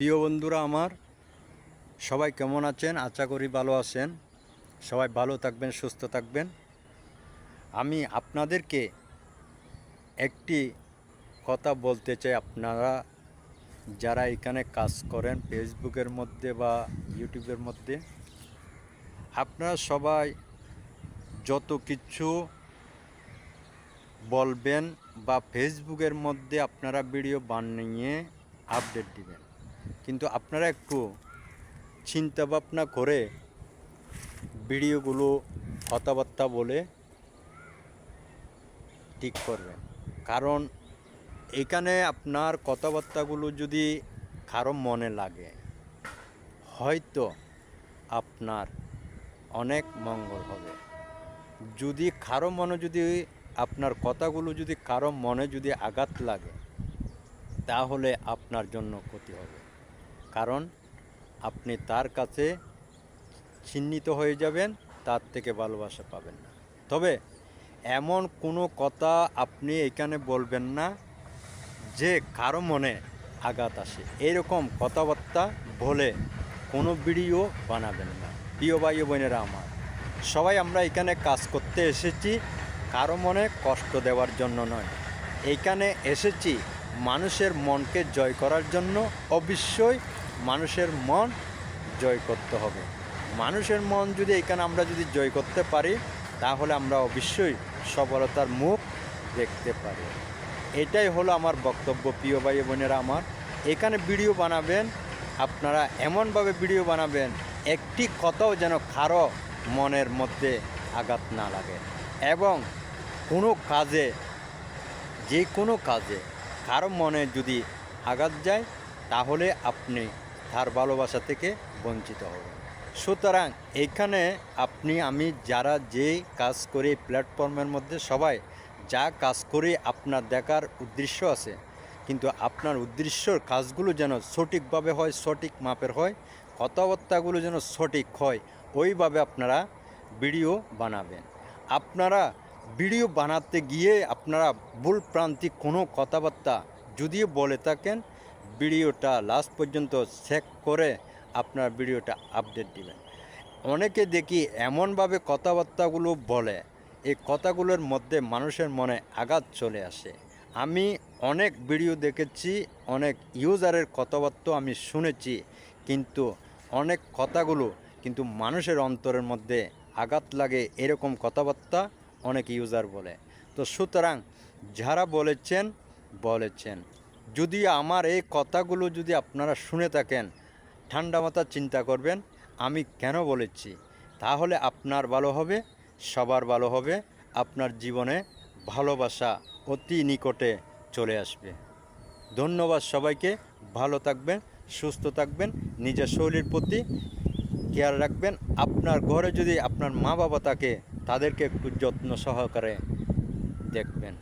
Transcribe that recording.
প্রিয় বন্ধুরা আমার, সবাই কেমন আছেন? আশা করি ভালো আছেন। সবাই ভালো থাকবেন, সুস্থ থাকবেন। আমি আপনাদেরকে একটি কথা বলতে চাই। আপনারা যারা এখানে কাজ করেন ফেসবুকের মধ্যে বা ইউটিউবের মধ্যে, আপনারা সবাই যত কিছু বলবেন বা ফেসবুকের মধ্যে আপনারা ভিডিও বানিয়ে আপডেট দিবেন। কিন্তু আপনারা একটু চিন্তা ভাবনা করে ভিডিওগুলো, কথাবার্তা বলে ঠিক করবেন। কারণ এখানে আপনার কথাবার্তাগুলো যদি কারও মনে লাগে, হয়তো আপনার অনেক মঙ্গল হবে। যদি কারও মনে যদি, আপনার কথাগুলো যদি কারও মনে যদি আঘাত লাগে, তাহলে আপনার জন্য ক্ষতি হবে। কারণ আপনি তার কাছে চিহ্নিত হয়ে যাবেন, তার থেকে ভালোবাসা পাবেন না। তবে এমন কোনো কথা আপনি এখানে বলবেন না যে কারও মনে আঘাত আসে। এরকম কথাবার্তা বলে কোনো ভিডিও বানাবেন না। প্রিয় ভাই বোনেরা আমার, সবাই আমরা এখানে কাজ করতে এসেছি কারও মনে কষ্ট দেওয়ার জন্য নয়। এইখানে এসেছি মানুষের মনকে জয় করার জন্য। অবশ্যই মানুষের মন জয় করতে হবে। মানুষের মন যদি এখানে আমরা যদি জয় করতে পারি, তাহলে আমরা অবশ্যই সফলতার মুখ দেখতে পারি। এটাই হলো আমার বক্তব্য, প্রিয় ভাই বোনেরা আমার। এখানে ভিডিও বানাবেন, আপনারা এমনভাবে ভিডিও বানাবেন, একটি কথাও যেন কারও মনের মধ্যে আঘাত না লাগে। এবং কোনো কাজে, যে কোনো কাজে কারও মনে যদি আঘাত যায়, তাহলে আপনি তার ভালোবাসা থেকে বঞ্চিত হবেন সুতরাং এখানে আপনি, আমি, যারা যে কাজ করি প্ল্যাটফর্মের মধ্যে সবাই, যা কাজ করে আপনার দেখার উদ্দেশ্য আছে, কিন্তু আপনার উদ্দেশ্যর কাজগুলো যেন সঠিকভাবে হয়, সঠিক মাপের হয়, কথাবার্তাগুলো যেন সঠিক হয়, ওইভাবে আপনারা ভিডিও বানাবেন। আপনারা ভিডিও বানাতে গিয়ে আপনারা ভুল প্রান্তিক কোনো কথাবার্তা যদিও বলে থাকেন ভিডিওটা লাস্ট পর্যন্ত চেক করে আপনার ভিডিওটা আপডেট দিবেন। অনেকে দেখি এমনভাবে কথাবার্তাগুলো বলে, এই কথাগুলোর মধ্যে মানুষের মনে আঘাত চলে আসে। আমি অনেক ভিডিও দেখেছি, অনেক ইউজারের কথাবার্তা আমি শুনেছি, কিন্তু অনেক কথাগুলো কিন্তু মানুষের অন্তরের মধ্যে আঘাত লাগে এরকম কথাবার্তা অনেক ইউজার বলে। তো সুতরাং যারা বলেছেন বলেছেন। যদি আমার এই কথাগুলো যদি আপনারা শুনে থাকেন, ঠান্ডা মাথা চিন্তা করবেন, আমি কেন বলেছি? তাহলে আপনার ভালো হবে, সবার ভালো হবে, আপনার জীবনে ভালোবাসা অতি নিকটে চলে আসবে। ধন্যবাদ সবাইকে, ভালো থাকবেন, সুস্থ থাকবেন, নিজের শরীরের প্রতি খেয়াল রাখবেন। আপনার ঘরে যদি আপনার মা বাবা থাকে, তাদেরকে একটু যত্ন সহকারে দেখবেন।